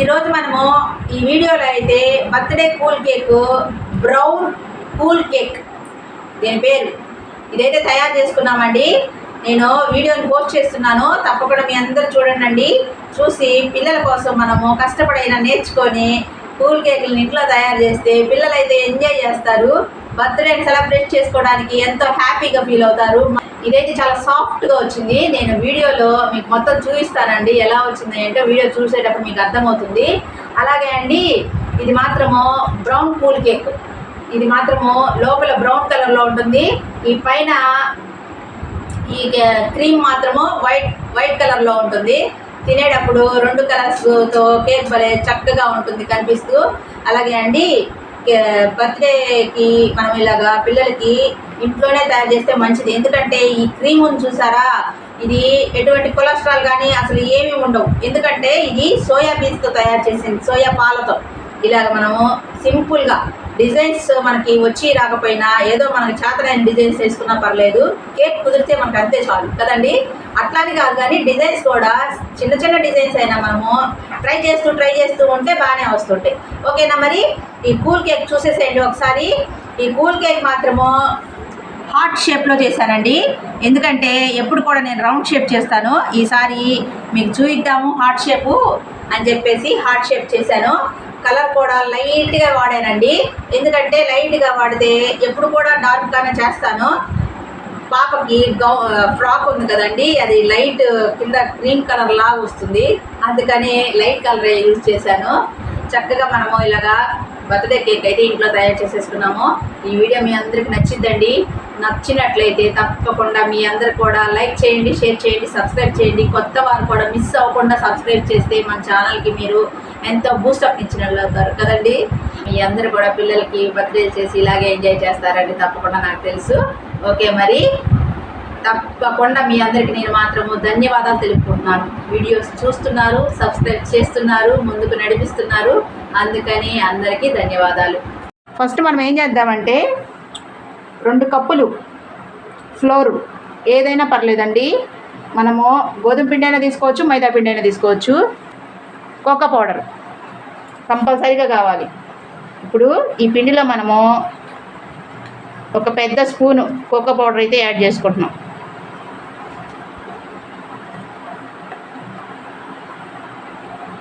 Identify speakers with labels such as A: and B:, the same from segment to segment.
A: ఈరోజు మనము ఈ వీడియోలో అయితే birthday cool cake brown cool cake. దీని పేరు. ఇదైతే తయారు చేసుకున్నామండి. నేను వీడియోని పోస్ట్ చేస్తున్నాను. తప్పకుండా మీ అందరూ చూడండి చూసి పిల్లల కోసం మనము కష్టపడైనా నేర్చుకొని కూల్ కేకులను ఇంట్లో తయారు చేస్తే పిల్లలు అయితే ఎంజాయ్ చేస్తారు. బర్త్డే సెలబ్రేట్ చేసుకోవడానికి ఎంతో హ్యాపీగా ఫీల్ అవుతారు. ఇదైతే చాలా సాఫ్ట్గా వచ్చింది. నేను వీడియోలో మీకు మొత్తం చూపిస్తానండి. ఎలా వచ్చింది అంటే వీడియో చూసేటప్పుడు మీకు అర్థమవుతుంది. అలాగే అండి ఇది మాత్రము బ్రౌన్ కూల్ కేక్. ఇది మాత్రము లోపల బ్రౌన్ కలర్లో ఉంటుంది. ఈ పైన ఈ క్రీమ్ మాత్రము వైట్ వైట్ కలర్లో ఉంటుంది. తినేటప్పుడు రెండు కలర్స్తో కేక్ భలే చక్కగా ఉంటుంది కనిపిస్తూ. అలాగే అండి బర్త్డేకి మనం ఇలాగా పిల్లలకి ఇంట్లోనే తయారు చేస్తే మంచిది. ఎందుకంటే ఈ క్రీమ్ ఉంది చూసారా? ఇది ఎటువంటి కొలెస్ట్రాల్ కానీ అసలు ఏమీ ఉండవు. ఎందుకంటే ఇది సోయా బీన్స్తో తయారు చేసింది సోయా పాలతో. ఇలాగ మనము సింపుల్గా డిజైన్స్ మనకి వచ్చి రాకపోయినా ఏదో మనకి చేతనైన డిజైన్స్ వేసుకున్నా పర్లేదు కేక్ కుదిరితే మనకు అంతే చాలు కదండి? అట్లానే కాదు కానీ డిజైన్స్ కూడా చిన్న చిన్న డిజైన్స్ అయినా మనము ట్రై చేస్తూ ట్రై చేస్తూ ఉంటే బాగానే వస్తుంటాయి. ఓకేనా మరి? ఈ కూల్ కేక్ చూసేసేయండి ఒకసారి. ఈ కూల్ కేక్ మాత్రము హార్ట్ షేప్లో చేశానండి. ఎందుకంటే ఎప్పుడు కూడా నేను రౌండ్ షేప్ చేస్తాను. ఈసారి మీకు చూయిద్దాము హార్ట్ షేపు అని చెప్పేసి హార్ట్ షేప్ చేశాను. కలర్ కూడా లైట్గా వాడానండి. ఎందుకంటే లైట్గా వాడితే ఎప్పుడు కూడా డార్క్గానే చేస్తాను. పాపకి గౌ ఫ్రాక్ ఉంది కదండి అది లైట్ కింద గ్రీన్ కలర్ లాగా వస్తుంది. అందుకని లైట్ కలర్ యూజ్ చేశాను. చక్కగా మనము ఇలాగా బర్త్డే కేక్ అయితే ఇంట్లో తయారు చేసేసుకున్నాము. ఈ వీడియో మీ అందరికి నచ్చిద్దండి. నచ్చినట్లయితే తప్పకుండా మీ అందరు కూడా లైక్ చేయండి షేర్ చేయండి సబ్స్క్రైబ్ చేయండి. కొత్త వారు కూడా మిస్ అవ్వకుండా సబ్స్క్రైబ్ చేస్తే మన ఛానల్కి మీరు ఎంతో బూస్టప్ ఇచ్చిన అవుతారు కదండి. మీ అందరు కూడా పిల్లలకి బర్త్డే చేసి ఇలాగే ఎంజాయ్ చేస్తారండి తప్పకుండా నాకు తెలుసు. ఓకే మరి. తప్పకుండా మీ అందరికీ నేను మాత్రము ధన్యవాదాలు తెలుపుకుంటున్నాను. వీడియోస్ చూస్తున్నారు సబ్స్క్రైబ్ చేస్తున్నారు ముందుకు నడిపిస్తున్నారు. అందుకని అందరికీ ధన్యవాదాలు. ఫస్ట్ మనం ఏం చేద్దామంటే రెండు కప్పులు ఫ్లోరు ఏదైనా పర్లేదండి. మనము గోధుమ పిండి అయినా తీసుకోవచ్చు మైదా పిండి అయినా తీసుకోవచ్చు. కోకో పౌడర్ కంపల్సరీగా కావాలి. ఇప్పుడు ఈ పిండిలో మనము ఒక పెద్ద స్పూను కోకో పౌడర్ అయితే యాడ్ చేసుకుంటున్నాం.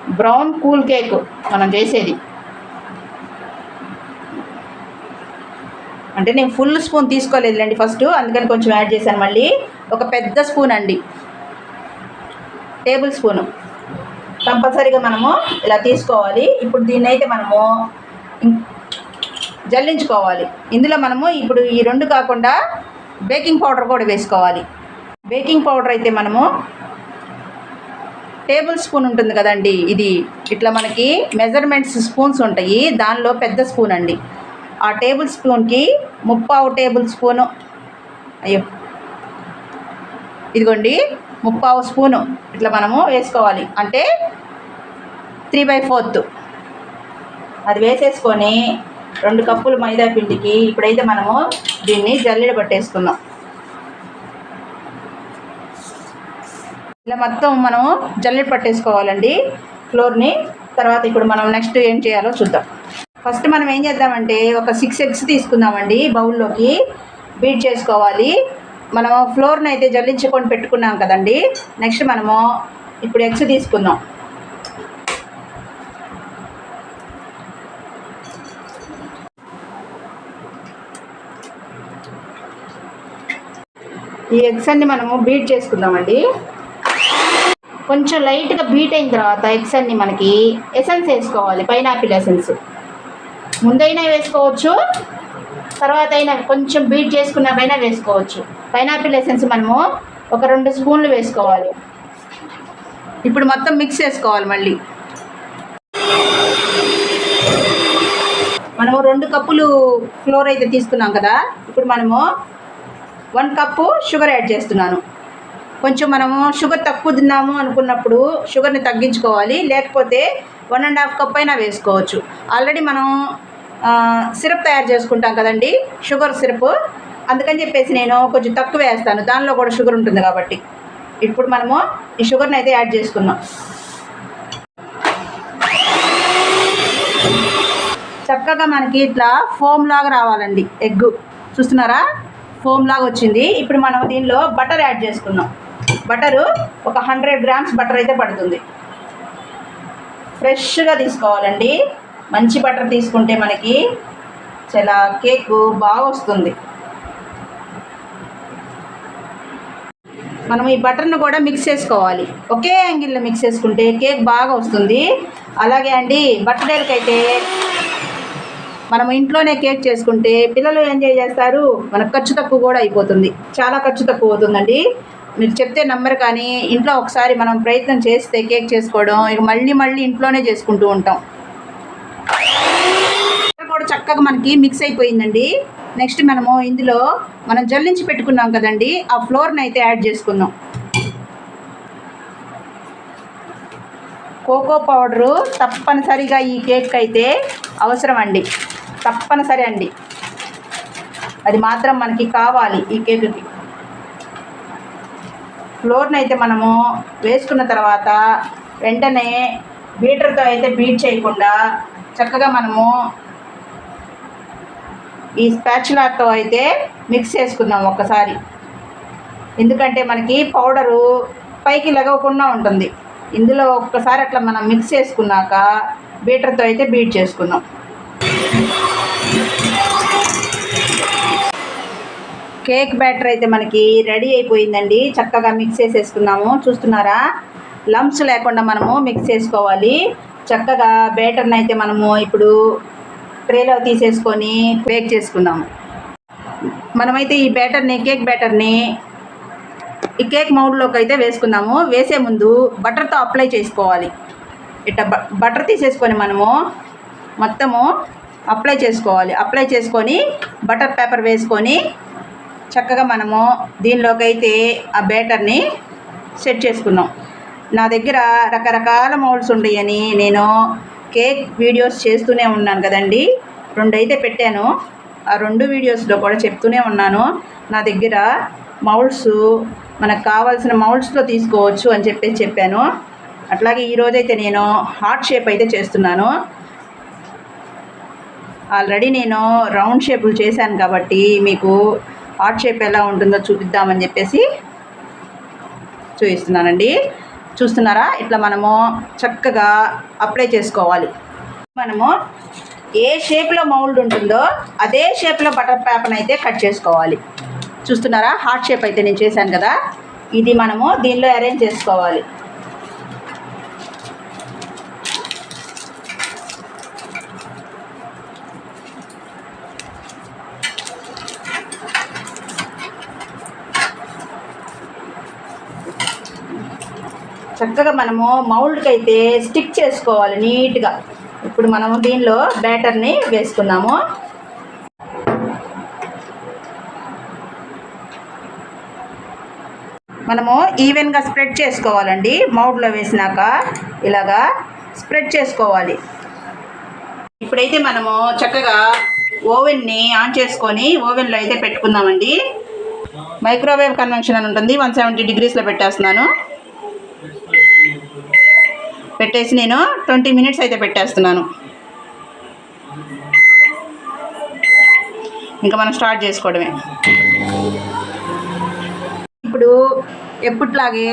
A: బ్రౌన్ కూల్ కేక్ మనం చేసేది. అంటే నేను ఫుల్ స్పూన్ తీసుకోలేదులేండి ఫస్ట్ అందుకని కొంచెం యాడ్ చేశాను మళ్ళీ. ఒక పెద్ద స్పూన్ అండి. Table spoon. కంపల్సరీగా మనము ఇలా తీసుకోవాలి. ఇప్పుడు దీన్ని అయితే మనము జల్లించుకోవాలి. ఇందులో మనము ఇప్పుడు ఈ రెండు కాకుండా బేకింగ్ పౌడర్ కూడా వేసుకోవాలి. బేకింగ్ పౌడర్ అయితే మనము టేబుల్ స్పూన్ ఉంటుంది కదండి ఇది. ఇట్లా మనకి మెజర్మెంట్స్ స్పూన్స్ ఉంటాయి. దానిలో పెద్ద స్పూన్ అండి. ఆ టేబుల్ స్పూన్కి ముప్పావు టేబుల్ స్పూను. అయ్యో. ఇదిగోండి. ముప్పావు స్పూను ఇట్లా మనము వేసుకోవాలి. అంటే త్రీ బై ఫోర్త్. అది వేసేసుకొని రెండు కప్పులు మైదా పిండికి ఇప్పుడైతే మనము దీన్ని జల్లెడ పట్టేసుకుందాం. ఇలా మొత్తం మనం జల్లెడ పట్టేసుకోవాలండి ఫ్లోర్ని. తర్వాత ఇప్పుడు మనం నెక్స్ట్ ఏం చేయాలో చూద్దాం. ఫస్ట్ మనం ఏం చేద్దామంటే ఒక సిక్స్ ఎగ్స్ తీసుకుందామండి బౌల్లోకి. బీట్ చేసుకోవాలి. మనము ఫ్లోర్ని అయితే జల్లించుకొని పెట్టుకున్నాం కదండి. నెక్స్ట్ మనము ఇప్పుడు ఎగ్స్ తీసుకుందాం. ఈ ఎగ్స్ అన్ని మనము బీట్ చేసుకుందామండి. కొంచెం లైట్గా బీట్ అయిన తర్వాత ఎగ్స్ అన్ని మనకి ఎసెన్స్ వేసుకోవాలి పైనాపిల్ ఎసెన్స్. ముందైనా వేసుకోవచ్చు తర్వాత అయినా కొంచెం బీట్ చేసుకున్నాకైనా వేసుకోవచ్చు. పైనాపిల్ ఎసెన్స్ మనము ఒక రెండు స్పూన్లు వేసుకోవాలి. ఇప్పుడు మొత్తం మిక్స్ చేసుకోవాలి మళ్ళీ. మనము రెండు కప్పులు ఫ్లోర్ అయితే తీసుకున్నాం కదా ఇప్పుడు మనము వన్ కప్పు షుగర్ యాడ్ చేస్తున్నాను. కొంచెం మనము షుగర్ తక్కువ తిన్నాము అనుకున్నప్పుడు షుగర్ని తగ్గించుకోవాలి. లేకపోతే వన్ అండ్ హాఫ్ కప్ అయినా వేసుకోవచ్చు. ఆల్రెడీ మనం సిరప్ తయారు చేసుకుంటాం కదండి. Sugar syrup. అందుకని చెప్పేసి నేను కొంచెం తక్కువ వేస్తాను. దానిలో కూడా షుగర్ ఉంటుంది కాబట్టి. ఇప్పుడు మనము ఈ షుగర్ని అయితే యాడ్ చేసుకున్నాం చక్కగా మనకి ఇట్లా ఫోమ్ లాగా రావాలండి. ఎగ్ చూస్తున్నారా? ఫోమ్ లాగా వచ్చింది. ఇప్పుడు మనం దీనిలో బటర్ యాడ్ చేసుకున్నాం బటరు ఒక హండ్రెడ్ గ్రామ్స్ బటర్ అయితే పడుతుంది. ఫ్రెష్గా తీసుకోవాలండి. మంచి బటర్ తీసుకుంటే మనకి చాలా కేక్ బాగా వస్తుంది. మనం ఈ బటర్ను కూడా మిక్స్ చేసుకోవాలి. ఒకే యాంగిల్లో మిక్స్ చేసుకుంటే కేక్ బాగా వస్తుంది. అలాగే అండి బర్త్డేలకి అయితే మనం ఇంట్లోనే కేక్ చేసుకుంటే పిల్లలు ఎంజాయ్ చేస్తారు. మనకు ఖర్చు తక్కువ కూడా అయిపోతుంది. చాలా ఖర్చు తక్కువ అవుతుందండి. మీరు చెప్తే నమ్మరు కానీ ఇంట్లో ఒకసారి మనం ప్రయత్నం చేస్తే కేక్ చేసుకోవడం ఇక మళ్ళీ మళ్ళీ ఇంట్లోనే చేసుకుంటూ ఉంటాం. కూడా చక్కగా మనకి మిక్స్ అయిపోయిందండి. నెక్స్ట్ మనము ఇందులో మనం జల్లించి పెట్టుకున్నాం కదండి ఆ ఫ్లోర్ని అయితే యాడ్ చేసుకుందాం. కోకో పౌడరు తప్పనిసరిగా ఈ కేక్ అయితే అవసరం అండి. తప్పనిసరి అండి. అది మాత్రం మనకి కావాలి ఈ కేక్కి. ఫ్లోర్ని అయితే మనము వేసుకున్న తర్వాత వెంటనే బీటర్తో అయితే బీట్ చేయకుండా చక్కగా మనము ఈ స్పాచులాతో అయితే మిక్స్ చేసుకుందాం ఒక్కసారి. ఎందుకంటే మనకి పౌడరు పైకి లగవకుండా ఉంటుంది. ఇందులో ఒక్కసారి అట్లా మనం మిక్స్ చేసుకున్నాక బీటర్తో అయితే బీట్ చేసుకుందాం. కేక్ బ్యాటర్ అయితే మనకి రెడీ అయిపోయిందండి. చక్కగా మిక్స్ చేసేసుకున్నాము చూస్తున్నారా? లంప్స్ లేకుండా మనము మిక్స్ చేసుకోవాలి. చక్కగా బ్యాటర్ని అయితే మనము ఇప్పుడు ట్రేలో తీసేసుకొని బేక్ చేసుకుందాము. మనమైతే ఈ బ్యాటర్ని కేక్ బ్యాటర్ని ఈ కేక్ మౌడ్లోకి అయితే వేసుకుందాము. వేసే ముందు బటర్తో అప్లై చేసుకోవాలి. ఇట్లా బటర్ తీసేసుకొని మనము మొత్తము అప్లై చేసుకోవాలి. అప్లై చేసుకొని బటర్ పేపర్ వేసుకొని చక్కగా మనము దీనిలోకి అయితే ఆ బ్యాటర్ని సెట్ చేసుకున్నాం. నా దగ్గర రకరకాల మౌల్డ్స్ ఉన్నాయని నేను కేక్ వీడియోస్ చేస్తూనే ఉన్నాను కదండి. రెండు అయితే పెట్టాను. ఆ రెండు వీడియోస్లో కూడా చెప్తూనే ఉన్నాను. నా దగ్గర మౌల్డ్స్ మనకు కావాల్సిన మౌల్డ్స్లో తీసుకోవచ్చు అని చెప్పేసి చెప్పాను. అట్లాగే ఈరోజైతే నేను హార్ట్ షేప్ అయితే చేస్తున్నాను. ఆల్రెడీ నేను రౌండ్ షేపులు చేశాను కాబట్టి మీకు హార్ట్ షేప్ ఎలా ఉంటుందో చూపిద్దామని చెప్పేసి చూపిస్తున్నానండి. చూస్తున్నారా? ఇట్లా మనము చక్కగా అప్లై చేసుకోవాలి. మనము ఏ షేప్లో మౌల్డ్ ఉంటుందో అదే షేప్లో బటర్ పేపర్ని అయితే కట్ చేసుకోవాలి. చూస్తున్నారా? హార్ట్ షేప్ అయితే నేను చేశాను కదా. ఇది మనము దీనిలో అరేంజ్ చేసుకోవాలి. చక్కగా మనము మౌల్డ్కి అయితే స్టిక్ చేసుకోవాలి నీట్గా. ఇప్పుడు మనము దీనిలో బ్యాటర్ని వేసుకుందాము. మనము ఈవెన్గా స్ప్రెడ్ చేసుకోవాలండి. మౌడ్లో వేసినాక ఇలాగా స్ప్రెడ్ చేసుకోవాలి. ఇప్పుడైతే మనము చక్కగా ఓవెన్ని ఆన్ చేసుకొని ఓవెన్లో అయితే పెట్టుకుందామండి. మైక్రోవేవ్ కన్వెన్షన్ అని ఉంటుంది. వన్ సెవెంటీ డిగ్రీస్లో పెట్టేస్తున్నాను. పెట్టేసి నేను ట్వంటీ మినిట్స్ అయితే పెట్టేస్తున్నాను. ఇంకా మనం స్టార్ట్ చేసుకోవడమే. ఇప్పుడు ఎప్పట్లాగే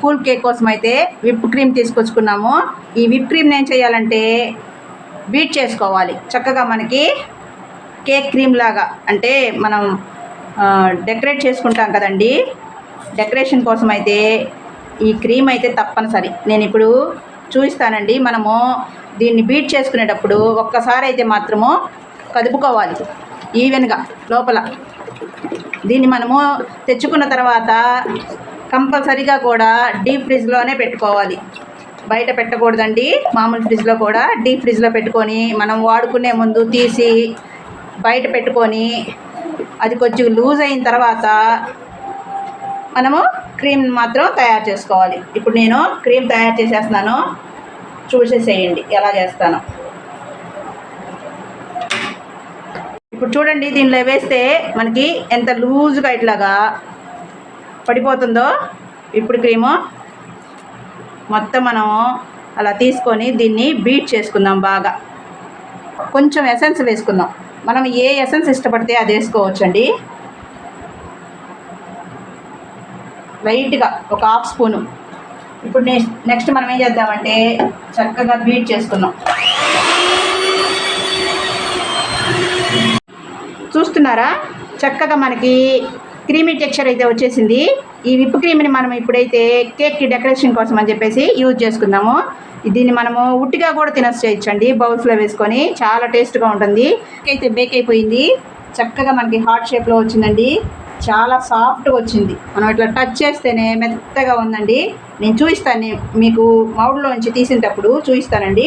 A: కూల్ కేక్ కోసం అయితే విప్ క్రీమ్ తీసుకొచ్చుకున్నాము. ఈ విప్ క్రీమ్ ఏం చేయాలంటే బీట్ చేసుకోవాలి. చక్కగా మనకి కేక్ క్రీమ్ లాగా అంటే మనం డెకరేట్ చేసుకుంటాం కదండి. డెకరేషన్ కోసం అయితే ఈ క్రీమ్ అయితే తప్పనిసరి. నేను ఇప్పుడు చూపిస్తానండి మనము దీన్ని బీట్ చేసుకునేటప్పుడు ఒక్కసారి అయితే మాత్రము కదుపుకోవాలి. ఈవెన్గా లోపల. దీన్ని మనము తెచ్చుకున్న తర్వాత కంపల్సరీగా కూడా డీప్ ఫ్రిడ్జ్లోనే పెట్టుకోవాలి. బయట పెట్టకూడదండి. మామూలు ఫ్రిడ్జ్లో కూడా డీప్ ఫ్రిడ్జ్లో పెట్టుకొని మనం వాడుకునే ముందు తీసి బయట పెట్టుకొని అది కొంచెం లూజ్ అయిన తర్వాత మనము క్రీమ్ మాత్రం తయారు చేసుకోవాలి. ఇప్పుడు నేను క్రీమ్ తయారు చేసేస్తున్నాను. చూసేసేయండి ఎలా చేస్తాను. ఇప్పుడు చూడండి దీనిలో వేస్తే మనకి ఎంత లూజ్గా ఇట్లాగా పడిపోతుందో. ఇప్పుడు క్రీము మొత్తం మనం అలా తీసుకొని దీన్ని బీట్ చేసుకుందాం బాగా. కొంచెం ఎసెన్స్ వేసుకుందాం. మనం ఏ ఎసెన్స్ ఇష్టపడితే అది వేసుకోవచ్చండి. లైట్గా ఒక హాఫ్ స్పూను. ఇప్పుడు నెక్స్ట్ నెక్స్ట్ మనం ఏం చేద్దామంటే చక్కగా బీట్ చేసుకున్నాం చూస్తున్నారా? చక్కగా మనకి క్రీమీ టెక్స్చర్ అయితే వచ్చేసింది. ఈ విప్ క్రీమ్ని మనం ఇప్పుడైతే కేక్కి డెకరేషన్ కోసం అని చెప్పేసి యూజ్ చేసుకుందాము. దీన్ని మనము ఉట్టిగా కూడా తినచ్చేయచ్చండి బౌల్స్లో వేసుకొని చాలా టేస్ట్గా ఉంటుంది. కేక్ అయితే బేక్ అయిపోయింది. చక్కగా మనకి హార్ట్ షేప్లో వచ్చిందండి. చాలా సాఫ్ట్గా వచ్చింది. మనం ఇట్లా టచ్ చేస్తేనే మెత్తగా ఉందండి. నేను చూపిస్తాను మీకు మౌడ్లోంచి తీసినప్పుడు చూపిస్తానండి.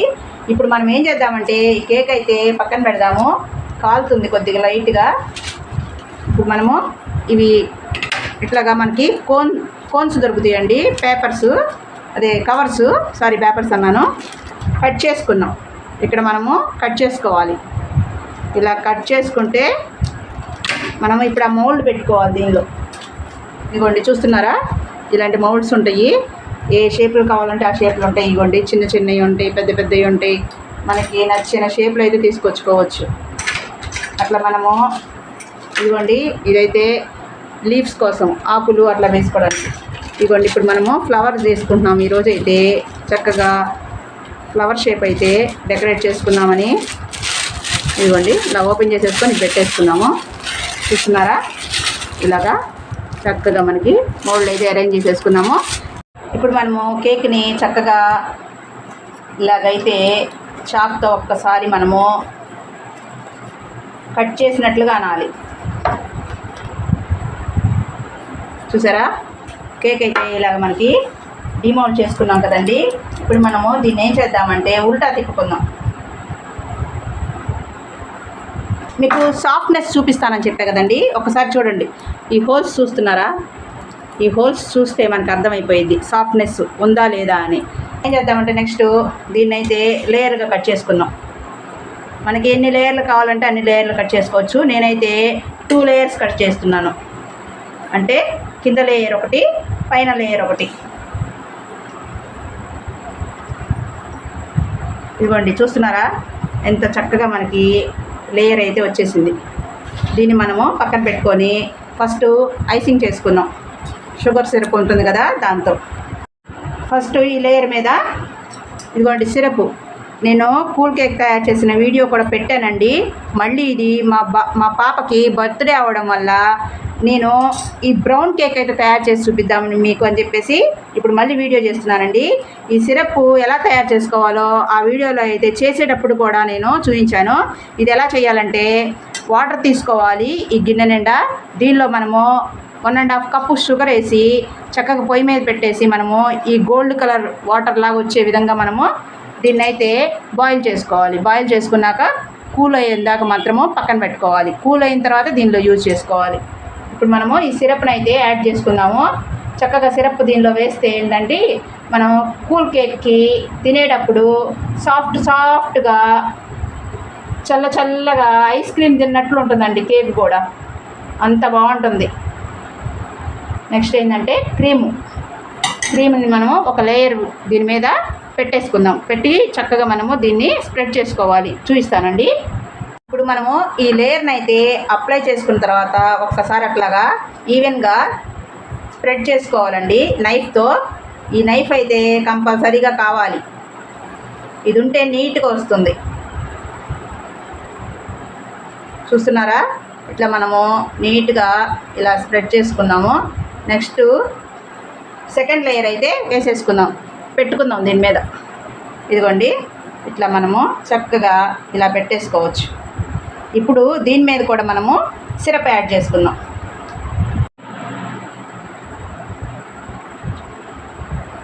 A: ఇప్పుడు మనం ఏం చేద్దామంటే ఈ కేక్ అయితే పక్కన పెడదాము. కాలుతుంది కొద్దిగా లైట్గా ఇప్పుడు మనము ఇవి ఇట్లాగా మనకి కోన్ కోన్స్ దొరుకుతాయండి. పేపర్స్ అదే కవర్స్ సారీ పేపర్స్ అన్నాను. కట్ చేసుకున్నాం. ఇక్కడ మనము కట్ చేసుకోవాలి. ఇలా కట్ చేసుకుంటే మనం ఇప్పుడు ఆ మౌల్డ్ పెట్టుకోవాలి దీనిలో. ఇదిగోండి చూస్తున్నారా? ఇలాంటి మౌల్డ్స్ ఉంటాయి. ఏ షేపులు కావాలంటే ఆ షేపులు ఉంటాయి. ఇదిగోండి చిన్న చిన్నవి ఉంటాయి పెద్ద పెద్దవి ఉంటాయి. మనకి నచ్చిన షేపులు అయితే తీసుకొచ్చుకోవచ్చు. అట్లా మనము ఇదిగోండి ఇదైతే లీవ్స్ కోసం ఆకులు అట్లా వేసుకోవడానికి. ఇదిగోండి ఇప్పుడు మనము ఫ్లవర్స్ చేసుకుంటున్నాం ఈరోజు అయితే చక్కగా ఫ్లవర్ షేప్ అయితే డెకరేట్ చేసుకుందామని ఇదిగోండి ఇలా ఓపెన్ చేసేసుకొని పెట్టేసుకున్నాము. చూస్తున్నారా? ఇలాగా చక్కగా మనకి మోల్డ్ అయితే అరేంజ్ చేసేసుకున్నాము. ఇప్పుడు మనము కేక్ని చక్కగా ఇలాగైతే చాక్తో ఒక్కసారి మనము కట్ చేసినట్లుగా అనాలి. చూసారా? కేక్ అయితే ఇలాగ మనకి డిమౌంట్ చేసుకున్నాం కదండి. ఇప్పుడు మనము దీన్ని ఏం చేద్దామంటే ఉల్టా తిప్పుకుందాం. మీకు సాఫ్ట్నెస్ చూపిస్తానని చెప్పా కదండి. ఒకసారి చూడండి. ఈ హోల్స్ చూస్తున్నారా? ఈ హోల్స్ చూస్తే మనకు అర్థమైపోయింది. సాఫ్ట్నెస్ ఉందా లేదా అని. ఏం చేద్దామంటే నెక్స్ట్ దీన్ని అయితే లేయర్గా కట్ చేసుకుందాం. మనకి ఎన్ని లేయర్లు కావాలంటే అన్ని లేయర్లు కట్ చేసుకోవచ్చు. నేనైతే టూ లేయర్స్ కట్ చేస్తున్నాను. అంటే కింద లేయర్ ఒకటి పైన లేయర్ ఒకటి. ఇదిగోండి చూస్తున్నారా? ఎంత చక్కగా మనకి లేయర్ అయితే వచ్చేసింది. దీన్ని మనము పక్కన పెట్టుకొని ఫస్ట్ ఐసింగ్ చేసుకున్నాం షుగర్ సిరప్ ఉంటుంది కదా దాంతో. ఫస్ట్ ఈ లేయర్ మీద ఇదిగోండి సిరప్ నేను కూల్ కేక్ తయారు చేసిన వీడియో కూడా పెట్టానండి. మళ్ళీ ఇది మా బా మా పాపకి బర్త్డే అవడం వల్ల నేను ఈ బ్రౌన్ కేక్ అయితే తయారు చేసి చూపిద్దామని మీకు అని చెప్పేసి ఇప్పుడు మళ్ళీ వీడియో చేస్తున్నానండి. ఈ సిరప్ ఎలా తయారు చేసుకోవాలో ఆ వీడియోలో అయితే చేసేటప్పుడు కూడా నేను చూపించాను. ఇది ఎలా చేయాలంటే వాటర్ తీసుకోవాలి. ఈ గిన్నె నిండా దీనిలో మనము one and half cup sugar వేసి చక్కగా పొయ్యి మీద పెట్టేసి మనము ఈ గోల్డ్ కలర్ వాటర్ లాగా వచ్చే విధంగా మనము దీన్ని అయితే బాయిల్ చేసుకోవాలి. బాయిల్ చేసుకున్నాక కూల్ అయ్యేందాక మాత్రము పక్కన పెట్టుకోవాలి. కూల్ అయిన తర్వాత దీనిలో యూజ్ చేసుకోవాలి. ఇప్పుడు మనము ఈ సిరప్ని అయితే యాడ్ చేసుకుందాము. చక్కగా సిరప్ దీనిలో వేస్తే ఏంటంటే మనం కూల్ కేక్కి తినేటప్పుడు సాఫ్ట్ సాఫ్ట్గా చల్ల చల్లగా ఐస్ క్రీమ్ తిన్నట్లు ఉంటుందండి కేక్ కూడా. అంత బాగుంటుంది. నెక్స్ట్ ఏంటంటే క్రీము. క్రీమ్ని మనము ఒక లేయర్ దీని మీద పెట్టేసుకుందాం. పెట్టి చక్కగా మనము దీన్ని స్ప్రెడ్ చేసుకోవాలి. చూపిస్తానండి. మనము ఈ లేయర్ని అయితే అప్లై చేసుకున్న తర్వాత ఒక్కసారి అట్లాగా ఈవెన్గా స్ప్రెడ్ చేసుకోవాలండి. నైఫ్తో ఈ నైఫ్ అయితే కంపల్సరీగా కావాలి. ఇది ఉంటే నీట్గా వస్తుంది. చూస్తున్నారా? ఇట్లా మనము నీట్గా ఇలా స్ప్రెడ్ చేసుకున్నాము. నెక్స్ట్ సెకండ్ లేయర్ అయితే వేసేసుకుందాం. పెట్టుకుందాం దీని మీద. ఇదిగోండి. ఇట్లా మనము చక్కగా ఇలా పెట్టేసుకోవచ్చు. ఇప్పుడు దీని మీద కూడా మనము సిరప్ యాడ్ చేసుకుందాం.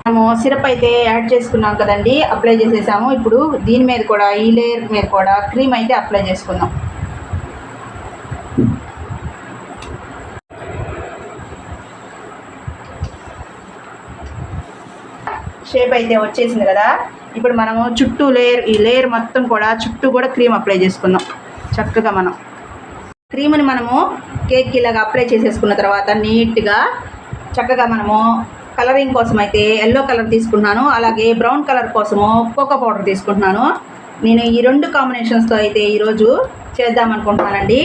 A: మనము సిరప్ అయితే యాడ్ చేసుకున్నాం కదండి అప్లై చేసేసాము. ఇప్పుడు దీని మీద కూడా ఈ లేయర్ మీద కూడా క్రీమ్ అయితే అప్లై చేసుకుందాం. షేప్ అయితే వచ్చేసింది కదా. ఇప్పుడు మనము చుట్టూ లేయర్ ఈ లేయర్ మొత్తం కూడా చుట్టూ కూడా క్రీమ్ అప్లై చేసుకుందాం. చక్కగా మనం క్రీమ్ని మనము కేక్కి ఇలాగ అప్లై చేసేసుకున్న తర్వాత నీట్గా చక్కగా మనము కలరింగ్ కోసం అయితే ఎల్లో కలర్ తీసుకుంటున్నాను అలాగే బ్రౌన్ కలర్ కోసము కోకో పౌడర్ తీసుకుంటున్నాను. నేను ఈ రెండు కాంబినేషన్స్తో అయితే ఈరోజు చేద్దామనుకుంటున్నానండి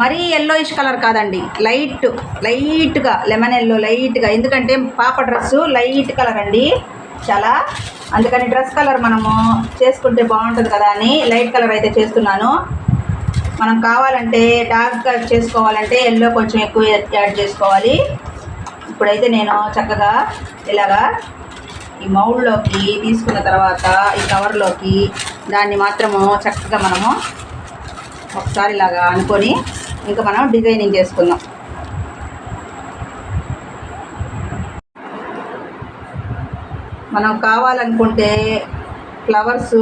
A: మరీ ఎల్లోయిష్ కలర్ కాదండి లైట్ లైట్గా లెమన్ ఎల్లో లైట్గా ఎందుకంటే పాప డ్రెస్సు లైట్ కలర్ అండి చాలా. అందుకని డ్రెస్ కలర్ మనము చేసుకుంటే బాగుంటుంది కదా అని లైట్ కలర్ అయితే చేస్తున్నాను. మనం కావాలంటే డార్క్గా చేసుకోవాలంటే ఎల్లో కొంచెం ఎక్కువ యాడ్ చేసుకోవాలి. ఇప్పుడైతే నేను చక్కగా ఇలాగా ఈ మౌల్డ్లోకి తీసుకున్న తర్వాత ఈ కవర్లోకి దాన్ని మాత్రము చక్కగా మనము ఒకసారి ఇలాగా అనుకొని ఇంకా మనం డిజైనింగ్ చేసుకుందాం. మనం కావాలనుకుంటే ఫ్లవర్స్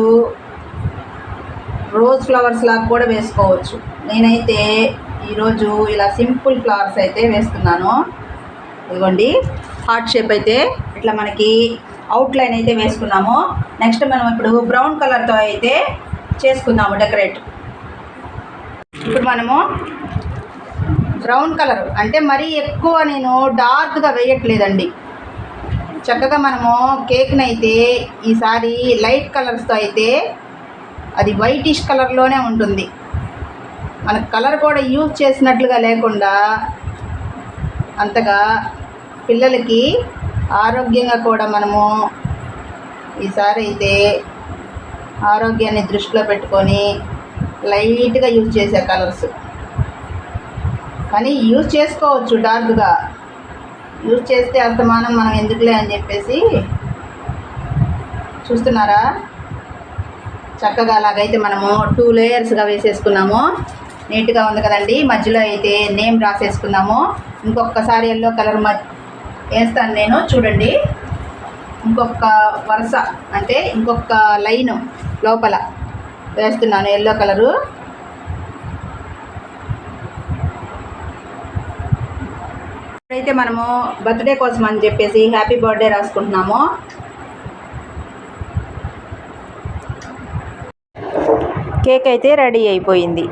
A: రోజ్ ఫ్లవర్స్ లాగా కూడా వేసుకోవచ్చు. నేనైతే ఈరోజు ఇలా సింపుల్ ఫ్లవర్స్ అయితే వేస్తున్నాను. ఇదిగోండి హార్ట్ షేప్ అయితే ఇట్లా మనకి అవుట్లైన్ అయితే వేసుకున్నాము. నెక్స్ట్ మనం ఇప్పుడు బ్రౌన్ కలర్తో అయితే చేసుకుందాము డెకరేట్ ఇప్పుడు మనము బ్రౌన్ కలర్ అంటే మరీ ఎక్కువ నేను డార్క్గా వేయట్లేదండి. చక్కగా మనము కేక్ని అయితే ఈసారి లైట్ కలర్స్తో అయితే అది వైటిష్ కలర్లోనే ఉంటుంది. మన కలర్ కూడా యూజ్ చేసినట్లుగా లేకుండా అంతగా పిల్లలకి ఆరోగ్యంగా కూడా మనము ఈసారి అయితే ఆరోగ్యాన్ని దృష్టిలో పెట్టుకొని లైట్గా యూజ్ చేసే కలర్స్ కానీ యూజ్ చేసుకోవచ్చు డార్క్గా యూజ్ చేస్తే అస్తమానం మనం ఎందుకులే అని చెప్పేసి చూస్తున్నారా? చక్కగా అలాగైతే మనము టూ లేయర్స్గా వేసేసుకున్నాము. నీట్గా ఉంది కదండి. మధ్యలో అయితే నేమ్ రాసేసుకున్నాము. ఇంకొకసారి ఎల్లో కలర్ మ వేస్తాను నేను. చూడండి. ఇంకొక వరుస అంటే ఇంకొక లైను లోపల వేస్తున్నాను ఎల్లో కలరు ఇప్పుడైతే మనము బర్త్డే కోసం అని చెప్పేసి హ్యాపీ బర్త్డే రాసుకుంటున్నాము. కేక్ అయితే రెడీ అయిపోయింది.